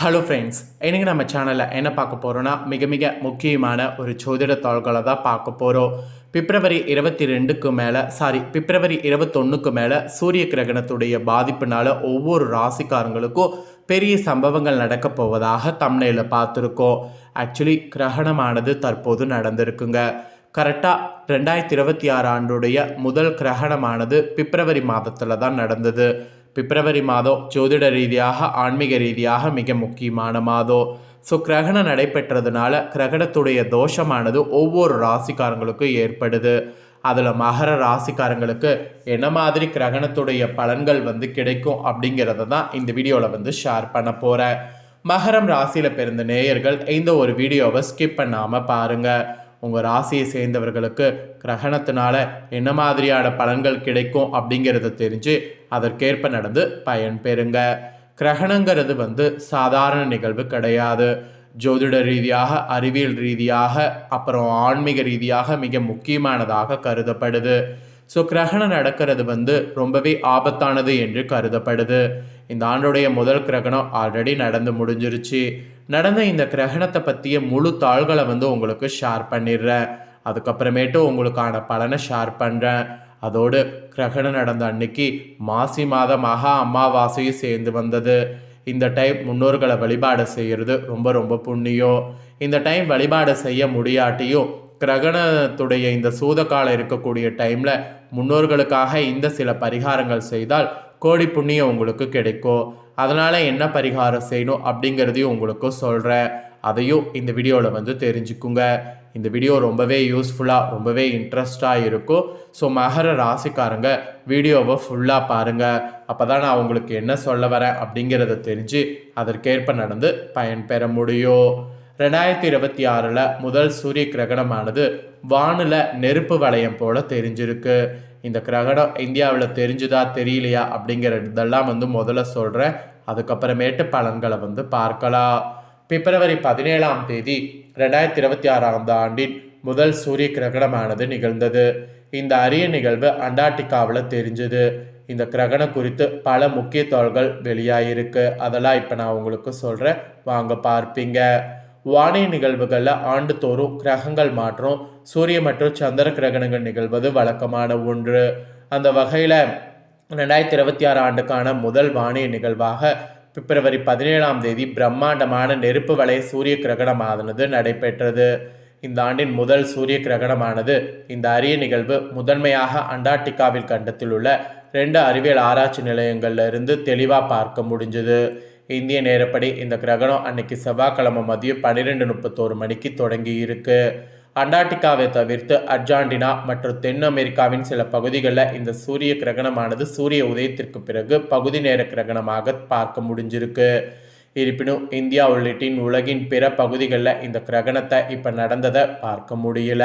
Hello friends இன்றைக்கி நம்ம சேனலில் என்ன பார்க்க போகிறோன்னா மிக மிக முக்கியமான ஒரு ஜோதிட தாள்களை தான் பார்க்க போகிறோம் பிப்ரவரி இருபத்தி ரெண்டுக்கு மேலே சாரி பிப்ரவரி இருபத்தொன்னுக்கு மேலே சூரிய கிரகணத்துடைய பாதிப்புனால ஒவ்வொரு ராசிக்காரங்களுக்கும் பெரிய சம்பவங்கள் நடக்க போவதாக தமிழில் பார்த்துருக்கோம். ஆக்சுவலி கிரகணமானது தற்போது நடந்திருக்குங்க. கரெக்டாக ரெண்டாயிரத்தி இருபத்தி ஆறு ஆண்டுடைய முதல் கிரகணமானது பிப்ரவரி மாதத்தில் தான் நடந்தது. பிப்ரவரி மாதம் ஜோதிட ரீதியாக ஆன்மீக ரீதியாக மிக முக்கியமான மாதம். ஸோ கிரகணம் நடைபெற்றதுனால கிரகணத்துடைய தோஷமானது ஒவ்வொரு ராசிக்காரங்களுக்கும் ஏற்படுது. அதில் மகர ராசிக்காரங்களுக்கு என்ன மாதிரி கிரகணத்துடைய பலன்கள் வந்து கிடைக்கும் அப்படிங்கிறத தான் இந்த வீடியோவில் வந்து ஷேர் பண்ண போகிறேன் மகரம் ராசியில் பிறந்த நேயர்கள் இந்த ஒரு வீடியோவை ஸ்கிப் பண்ணாமல் பாருங்கள் உங்கள் ராசியை சேர்ந்தவர்களுக்கு கிரகணத்தினால என்ன மாதிரியான பலன்கள் கிடைக்கும் அப்படிங்கிறத தெரிஞ்சு அதற்கேற்ப நடந்து பயன் பெறுங்க. கிரகணங்கிறது வந்து சாதாரண நிகழ்வு கிடையாது. ஜோதிட ரீதியாக அறிவியல் ரீதியாக அப்புறம் ஆன்மீக ரீதியாக மிக முக்கியமானதாக கருதப்படுது. ஸோ கிரகணம் நடக்கிறது வந்து ரொம்பவே ஆபத்தானது என்று கருதப்படுது. இந்த ஆண்டுடைய முதல் கிரகணம் ஆல்ரெடி நடந்து முடிஞ்சிருச்சு. நடந்த இந்த கிரகணத்தை பற்றிய முழு தாள்களை வந்து உங்களுக்கு ஷேர் பண்ணிடுறேன். அதுக்கப்புறமேட்டு உங்களுக்கான பலனை ஷேர் பண்ணுறேன் அதோடு கிரகணம் நடந்த அன்னைக்கு மாசி மாத மகா அமாவாசையும் சேர்ந்து வந்தது. இந்த டைம் முன்னோர்களை வழிபாடு செய்கிறது ரொம்ப ரொம்ப புண்ணியம். இந்த டைம் வழிபாடு செய்ய முடியாட்டியும் கிரகணத்துடைய இந்த சூதகாலம் இருக்கக்கூடிய டைமில் முன்னோர்களுக்காக இந்த சில பரிகாரங்கள் செய்தால் கோடி புண்ணியம் உங்களுக்கு கிடைக்கும். அதனால் என்ன பரிகாரம் செய்யணும் அப்படிங்கிறதையும் உங்களுக்கு சொல்கிறேன் அதையும் இந்த வீடியோவில் வந்து தெரிஞ்சுக்குங்க. இந்த வீடியோ ரொம்பவே யூஸ்ஃபுல்லாக ரொம்பவே இன்ட்ரெஸ்டாக இருக்கும். ஸோ மகர ராசிக்காரங்க வீடியோவை ஃபுல்லாக பாருங்கள் அப்போ தான் நான் உங்களுக்கு என்ன சொல்ல வரேன் அப்படிங்கிறத தெரிஞ்சு அதற்கேற்ப நடந்து பயன்பெற முடியும். ரெண்டாயிரத்தி இருபத்தி ஆறில் முதல் சூரிய கிரகணமானது வானில் நெருப்பு வளையம் போல தெரிஞ்சிருக்கு. இந்த கிரகணம் இந்தியாவில் தெரிஞ்சுதா தெரியலையா அப்படிங்கிற இதெல்லாம் வந்து முதல்ல சொல்கிறேன் அதுக்கப்புறமேட்டு பலன்களை வந்து பார்க்கலாம். பிப்ரவரி பதினேழாம் தேதி ரெண்டாயிரத்தி இருபத்தி ஆறாம் ஆண்டின் முதல் சூரிய கிரகணமானது நிகழ்ந்தது. இந்த அரிய நிகழ்வு அண்டார்டிகாவில் தெரிஞ்சது. இந்த கிரகணம் குறித்து பல முக்கிய தகவல்கள் வெளியாகிருக்கு அதெல்லாம் இப்போ நான் உங்களுக்கு சொல்கிறேன் வாங்க பார்ப்பீங்க. வானிய நிகழ்வுகளில் ஆண்டுதோறும் கிரகங்கள் மாற்றம் சூரிய மற்றும் சந்திர கிரகணங்கள் நிகழ்வது வழக்கமான ஒன்று. அந்த வகையில் ரெண்டாயிரத்தி இருபத்தி ஆறு ஆண்டுக்கான முதல் வானிய நிகழ்வாக பிப்ரவரி பதினேழாம் தேதி பிரம்மாண்டமான நெருப்பு வளைய சூரிய கிரகணமானது நடைபெற்றது. இந்த ஆண்டின் முதல் சூரிய கிரகணமானது இந்த அரிய நிகழ்வு முதன்மையாக அண்டார்டிகாவில் கண்டத்தில் உள்ள ரெண்டு அறிவியல் ஆராய்ச்சி நிலையங்கள்ல இருந்து தெளிவாக பார்க்க முடிஞ்சது. இந்திய நேரப்படி இந்த கிரகணம் அன்னைக்கு செவ்வாய்க்கிழமை மதியம் பன்னிரெண்டு முப்பத்தோரு மணிக்கு தொடங்கி இருக்குது அண்டார்டிகாவை தவிர்த்து அர்ஜாண்டினா மற்றும் தென் அமெரிக்காவின் சில பகுதிகளில் இந்த சூரிய கிரகணமானது சூரிய உதயத்திற்கு பிறகு பகுதி நேர கிரகணமாக பார்க்க முடிஞ்சிருக்கு. இருப்பினும் இந்தியா உள்ளிட்டின் உலகின் பிற பகுதிகளில் இந்த கிரகணத்தை இப்போ நடந்ததை பார்க்க முடியல.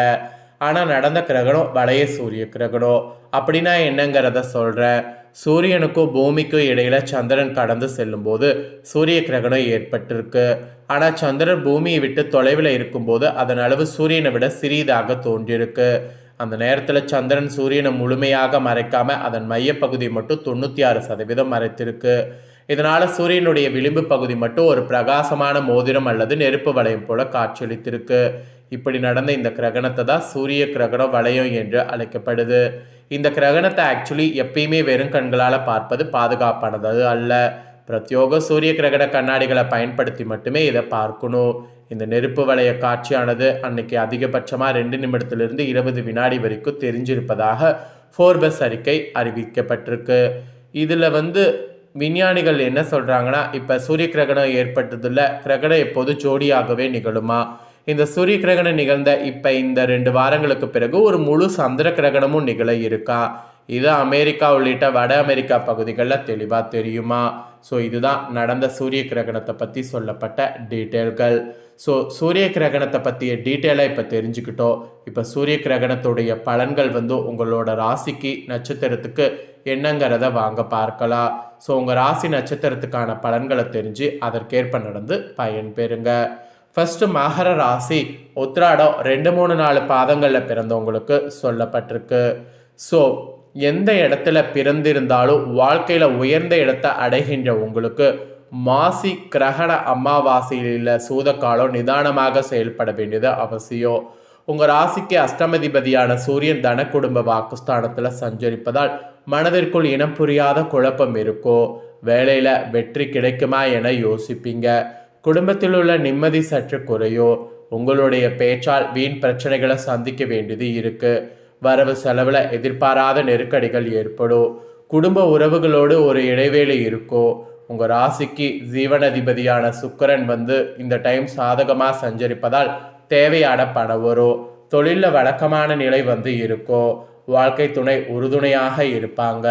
ஆனால் நடந்த கிரகணம் வளைய சூரிய கிரகணம். அப்படின்னா என்னங்கிறத சொல்கிறேன் சூரியனுக்கும் பூமிக்கும் இடையில சந்திரன் கடந்து செல்லும்போது சூரிய கிரகணம் ஏற்பட்டிருக்கு. ஆனால் சந்திரன் பூமியை விட்டு தொலைவில் இருக்கும்போது அதன் அளவு சூரியனை விட சிறியதாக தோன்றியிருக்கு. அந்த நேரத்தில் சந்திரன் சூரியனை முழுமையாக மறைக்காம அதன் மையப்பகுதி மட்டும் தொண்ணூற்றி ஆறு சதவீதம் மறைத்திருக்கு. இதனால் சூரியனுடைய விளிம்பு பகுதி மட்டும் ஒரு பிரகாசமான மோதிரம் அல்லது நெருப்பு வளையம் போல காட்சியளித்திருக்கு. இப்படி நடந்த இந்த கிரகணத்தை தான் சூரிய கிரகணம் வளையம் என்று அழைக்கப்படுது. இந்த கிரகணத்தை ஆக்சுவலி எப்பயுமே வெறும் கண்களால் பார்ப்பது பாதுகாப்பானது. அல்ல. பிரத்யோக சூரிய கிரகண கண்ணாடிகளை பயன்படுத்தி மட்டுமே இதை பார்க்கணும். இந்த நெருப்பு வளைய காட்சியானது அன்னைக்கு அதிகபட்சமாக ரெண்டு நிமிடத்திலிருந்து இருபது வினாடி வரைக்கும் தெரிஞ்சிருப்பதாக ஃபோர்பஸ் அறிக்கை அறிவிக்கப்பட்டிருக்கு. இதில் வந்து விஞ்ஞானிகள் என்ன சொல்கிறாங்கன்னா இப்போ சூரிய கிரகணம் ஏற்பட்டதில் கிரகணம் எப்போது ஜோடியாகவே நிகழுமா? இந்த சூரிய கிரகணம் நிகழ்ந்த இப்போ இந்த ரெண்டு வாரங்களுக்கு பிறகு ஒரு முழு சந்திர கிரகணமும் நிகழ இருக்கா? இது அமெரிக்கா உள்ளிட்ட வட அமெரிக்கா பகுதிகளில் தெளிவாக தெரியுமா? ஸோ இதுதான் நடந்த சூரிய கிரகணத்தை பற்றி சொல்லப்பட்ட டீட்டெயில்கள். ஸோ சூரிய கிரகணத்தை பற்றிய டீட்டெயிலாக இப்போ தெரிஞ்சுக்கிட்டோம். இப்போ சூரிய கிரகணத்துடைய பலன்கள் வந்து உங்களோட ராசிக்கு நட்சத்திரத்துக்கு என்னங்கிறத வாங்க பார்க்கலாம். ஸோ உங்கள் ராசி நட்சத்திரத்துக்கான பலன்களை தெரிஞ்சு அதற்கேற்ப நடந்து பயன்பெறுங்க. ஃபஸ்ட்டு மகர ராசி உத்ராடம் ரெண்டு மூணு நாலு பாதங்களில் பிறந்தவங்களுக்கு சொல்லப்பட்டிருக்கு. ஸோ எந்த இடத்துல பிறந்திருந்தாலும் வாழ்க்கையில் உயர்ந்த இடத்தை அடைகின்ற உங்களுக்கு மாசி கிரகண அமாவாசையில் சூதக்காலம் நிதானமாக செயல்பட வேண்டியது அவசியம். உங்கள் ராசிக்கு அஷ்டமதிபதியான சூரியன் தன குடும்ப வாக்குஸ்தானத்தில் சஞ்சரிப்பதால் மனதிற்குள் இனம் புரியாத குழப்பம் இருக்கும். வேலையில் வெற்றி கிடைக்குமா என யோசிப்பீங்க. குடும்பத்தில் உள்ள நிம்மதி சற்று குறையோ? உங்களுடைய பேச்சால் வீண் பிரச்சனைகளை சந்திக்க வேண்டியது இருக்கு. வரவு செலவில் எதிர்பாராத நெருக்கடிகள் ஏற்படும் குடும்ப உறவுகளோடு ஒரு இடைவேளை இருக்கோ? உங்கள் ராசிக்கு ஜீவனதிபதியான சுக்கிரன் வந்து இந்த டைம் சாதகமாக சஞ்சரிப்பதால் தேவையான பணம் வரும் தொழிலில் வழக்கமான நிலை வந்து இருக்கோ? வாழ்க்கை துணை உறுதுணையாக இருப்பாங்க.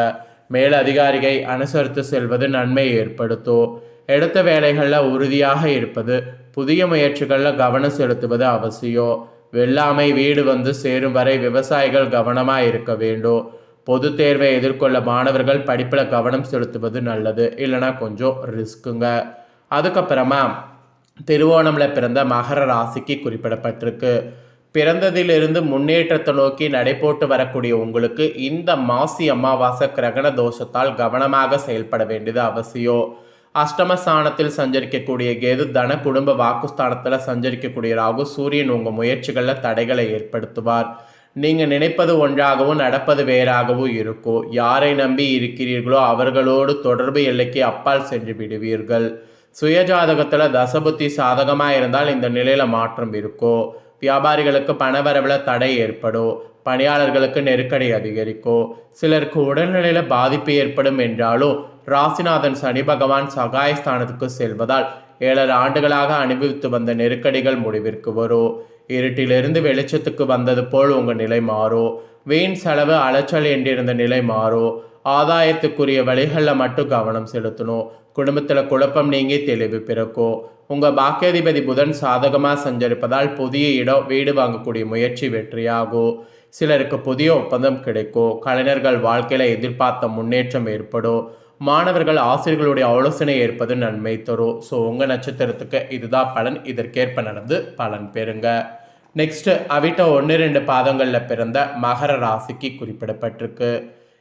மேலதிகாரிகை அனுசரித்து செல்வது நன்மை ஏற்படுத்தும் எடுத்த வேலைகளில் உறுதியாக இருப்பது புதிய முயற்சிகளில் கவனம் செலுத்துவது அவசியம் வெள்ளாமை வீடு வந்து சேரும் வரை விவசாயிகள் கவனமாக இருக்க வேண்டும் பொது தேர்வை எதிர்கொள்ள மாணவர்கள் படிப்பில் கவனம் செலுத்துவது நல்லது இல்லைனா கொஞ்சம் ரிஸ்க்குங்க. அதுக்கப்புறமா திருவோணமில் பிறந்த மகர ராசிக்கு குறிப்பிடப்பட்டிருக்கு. பிறந்ததிலிருந்து முன்னேற்றத்தை நோக்கி நடைபோட்டு வரக்கூடிய உங்களுக்கு இந்த மாசி அமாவாசை கிரகண தோஷத்தால் கவனமாக செயல்பட வேண்டியது அவசியம் அஷ்டமஸ்தானத்தில் சஞ்சரிக்கக்கூடிய கேது தன குடும்ப வாக்குஸ்தானத்தில் சஞ்சரிக்கக்கூடிய ராகு சூரியன் உங்கள் முயற்சிகளில் தடைகளை ஏற்படுத்துவார். நீங்கள் நினைப்பது ஒன்றாகவும் நடப்பது வேறாகவும் இருக்கும் யாரை நம்பி இருக்கிறீர்களோ அவர்களோடு தொடர்பு எல்லைக்கு அப்பால் சென்று விடுவீர்கள். சுயஜாதகத்தில் தசபுத்தி சாதகமாக இருந்தால் இந்த நிலையில் மாற்றம் இருக்கும் வியாபாரிகளுக்கு பணவரவில் தடை ஏற்படும் பணியாளர்களுக்கு நெருக்கடி அதிகரிக்கும் சிலருக்கு உடல்நிலையில் பாதிப்பு ஏற்படும் என்றாலும் ராசிநாதன் சனி பகவான் சகாயஸ்தானத்துக்கு செல்வதால் ஏழரை ஆண்டுகளாக அனுபவித்து வந்த நெருக்கடிகள் முடிவிற்கு வரும் இருட்டிலிருந்து வெளிச்சத்துக்கு வந்தது போல் உங்கள் நிலை மாறும் வீண் செலவு அலைச்சல் என்றிருந்த நிலை மாறும் ஆதாயத்துக்குரிய வழிகளில் மட்டும் கவனம் செலுத்தணும். குடும்பத்தில் குழப்பம் நீங்கி தெளிவு பிறக்கும் உங்கள் பாக்கியாதிபதி புதன் சாதகமாக சஞ்சரிப்பதால் புதிய இடம் வீடு வாங்கக்கூடிய முயற்சி வெற்றியாகும் சிலருக்கு புதிய ஒப்பந்தம் கிடைக்கும் கலைஞர்கள் வாழ்க்கையில் எதிர்பார்த்த முன்னேற்றம் ஏற்படும். மாணவர்கள் ஆசிரியர்களுடைய ஆலோசனை ஏற்பது நன்மை தரும். ஸோ உங்கள் நட்சத்திரத்துக்கு இதுதான் பலன். இதற்கேற்ப நடந்து பலன் பெறுங்க. நெக்ஸ்ட்டு அவிட்ட ஒன்று ரெண்டு பாதங்களில் பிறந்த மகர ராசிக்கு குறிப்பிடப்பட்டிருக்கு.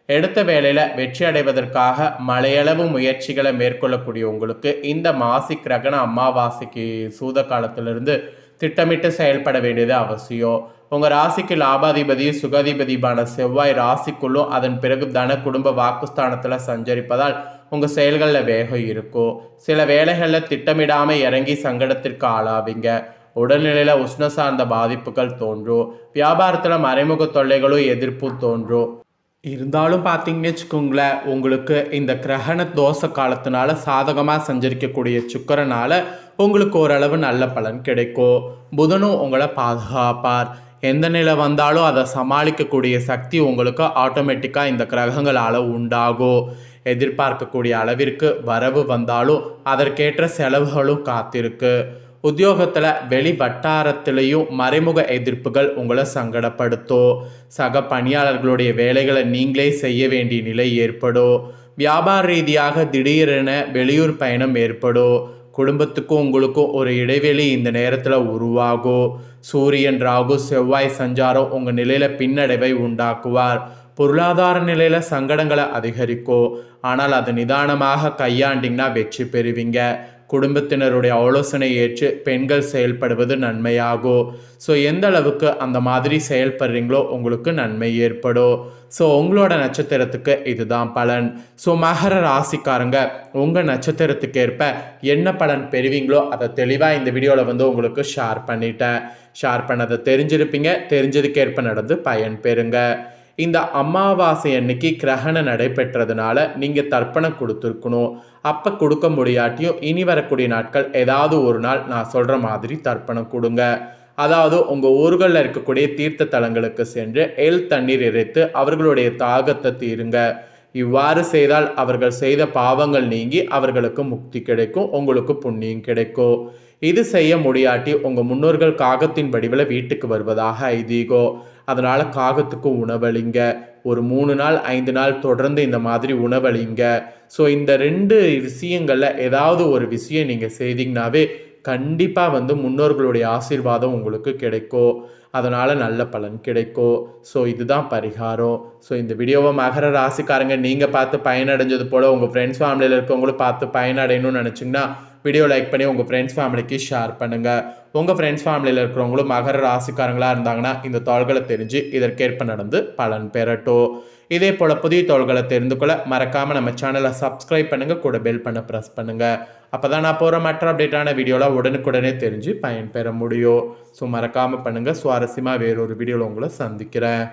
எடுத்த வேலையில் வெற்றி அடைவதற்காக மலையளவு முயற்சிகளை மேற்கொள்ளக்கூடிய உங்களுக்கு இந்த மாசி கிரகண அமாவாசைக்கு சூத காலத்திலிருந்து திட்டமிட்டு செயல்பட வேண்டியது அவசியம். உங்கள் ராசிக்கு லாபாதிபதி சுகாதிபதியான செவ்வாய் ராசிக்குள்ளும் அதன் பிறகு தன குடும்ப வாக்குஸ்தானத்தில் சஞ்சரிப்பதால் உங்கள் செயல்களில் வேகம் இருக்கும். சில வேலைகளில் திட்டமிடாமல் இறங்கி சங்கடத்திற்கு ஆளாவீங்க. உடல்நிலையில் உஷ்ண சார்ந்த பாதிப்புகள் தோன்றும். வியாபாரத்தில் மறைமுக தொல்லைகளும் எதிர்ப்பும் தோன்றும். இருந்தாலும் பார்த்தீங்கன்னு வச்சுக்கோங்களேன் உங்களுக்கு இந்த கிரகண தோசை காலத்தினால சாதகமாக சஞ்சரிக்கக்கூடிய சுக்கரனால் உங்களுக்கு ஓரளவு நல்ல பலன் கிடைக்கும். புதனும் உங்களை பாதுகாப்பார். எந்த நிலை வந்தாலும் அதை சமாளிக்கக்கூடிய சக்தி உங்களுக்கு ஆட்டோமேட்டிக்காக இந்த கிரகங்களால் உண்டாகும். எதிர்பார்க்கக்கூடிய அளவிற்கு வரவு வந்தாலும் அதற்கேற்ற செலவுகளும் காத்திருக்கு. உத்தியோகத்தில் வெளி வட்டாரத்திலையும் மறைமுக எதிர்ப்புகள் உங்களை சங்கடப்படுத்தும் சக பணியாளர்களுடைய வேலைகளை நீங்களே செய்ய வேண்டிய நிலை ஏற்படும் வியாபார ரீதியாக திடீரென வெளியூர் பயணம் ஏற்படும் குடும்பத்துக்கும் உங்களுக்கும் ஒரு இடைவெளி இந்த நேரத்தில் உருவாகும் சூரியன் ராகு செவ்வாய் சஞ்சாரம் உங்கள் நிலையில் பின்னடைவை உண்டாக்குவார். பொருளாதார நிலையில் சங்கடங்களை அதிகரிக்கும் ஆனால் அது நிதானமாக கையாண்டிங்கன்னா வெற்றி பெறுவீங்க. குடும்பத்தினருடைய ஆலோசனை ஏற்று பெண்கள் செயல்படுவது நன்மையாகும் ஸோ எந்த அளவுக்கு அந்த மாதிரி செயல்படுறீங்களோ உங்களுக்கு நன்மை ஏற்படும். ஸோ உங்களோட நட்சத்திரத்துக்கு இதுதான் பலன். ஸோ மகர ராசிக்காரங்க உங்கள் நட்சத்திரத்துக்கு ஏற்ப என்ன பலன் பெறுவீங்களோ அதை தெளிவாக இந்த வீடியோவில் வந்து உங்களுக்கு ஷேர் பண்ணிட்டேன். ஷேர் பண்ணதை தெரிஞ்சிருப்பீங்க. தெரிஞ்சதுக்கேற்ப நடந்து பயன் பெறுங்க. இந்த அமாவாசை அன்னைக்கு கிரகணம் நடைபெற்றதுனால நீங்கள் தர்ப்பணம் கொடுத்துருக்கணும். அப்போ கொடுக்க முடியாட்டியும் இனி வரக்கூடிய நாட்கள் ஏதாவது ஒரு நாள் நான் சொல்கிற மாதிரி தர்ப்பணம் கொடுங்க. அதாவது உங்கள் ஊர்களில் இருக்கக்கூடிய தீர்த்த தலங்களுக்கு சென்று எல் தண்ணீர் இறைத்து அவர்களுடைய தாகத்தை தீருங்க. இவ்வாறு செய்தால் அவர்கள் செய்த பாவங்கள் நீங்கி அவர்களுக்கு முக்தி கிடைக்கும் உங்களுக்கு புண்ணியம் கிடைக்கும். இது செய்ய முடியாட்டி உங்கள் முன்னோர்கள் காகத்தின் வடிவில் வீட்டுக்கு வருவதாக ஐதீகோ. அதனால் காகத்துக்கு உணவளிங்க. ஒரு மூணு நாள் ஐந்து நாள் தொடர்ந்து இந்த மாதிரி உணவளிங்க. ஸோ இந்த ரெண்டு விஷயங்களில் ஏதாவது ஒரு விஷயம் நீங்கள் செய்தீங்கனாவே கண்டிப்பாக வந்து முன்னோர்களுடைய ஆசீர்வாதம் உங்களுக்கு கிடைக்கும் அதனால் நல்ல பலன் கிடைக்கும் ஸோ இதுதான் பரிகாரம். ஸோ இந்த வீடியோவை மகர ராசிக்காரங்க நீங்கள் பார்த்து பயனடைஞ்சது போல் உங்கள் ஃப்ரெண்ட்ஸ் ஃபேமிலியில் இருக்கவங்களும் பார்த்து பயனடையணும்னு நினச்சிங்கன்னா வீடியோ லைக் பண்ணி உங்கள் ஃப்ரெண்ட்ஸ் ஃபேமிலிக்கு ஷேர் பண்ணுங்கள் உங்கள் ஃப்ரெண்ட்ஸ் ஃபேமிலியில் இருக்கிறவங்களும் மகர ராசிக்காரங்களாக இருந்தாங்கன்னா இந்த தாள்களை தெரிஞ்சு இதற்கேற்ப நடந்து பலன் பெறட்டும். இதே போல் புதிய தோள்களை தெரிந்து கொள்ள மறக்காமல் நம்ம சேனலை சப்ஸ்கிரைப் பண்ணுங்கள் கூட பெல் பண்ண ப்ரெஸ் பண்ணுங்கள் அப்போ தான் நான் போகிற மற்ற அப்டேட்டான வீடியோலாம் உடனுக்குடனே தெரிஞ்சு பயன்பெற முடியும். ஸோ மறக்காமல் பண்ணுங்கள் சுவாரஸ்யமாக வேறொரு வீடியோவில் உங்களை சந்திக்கிறேன்.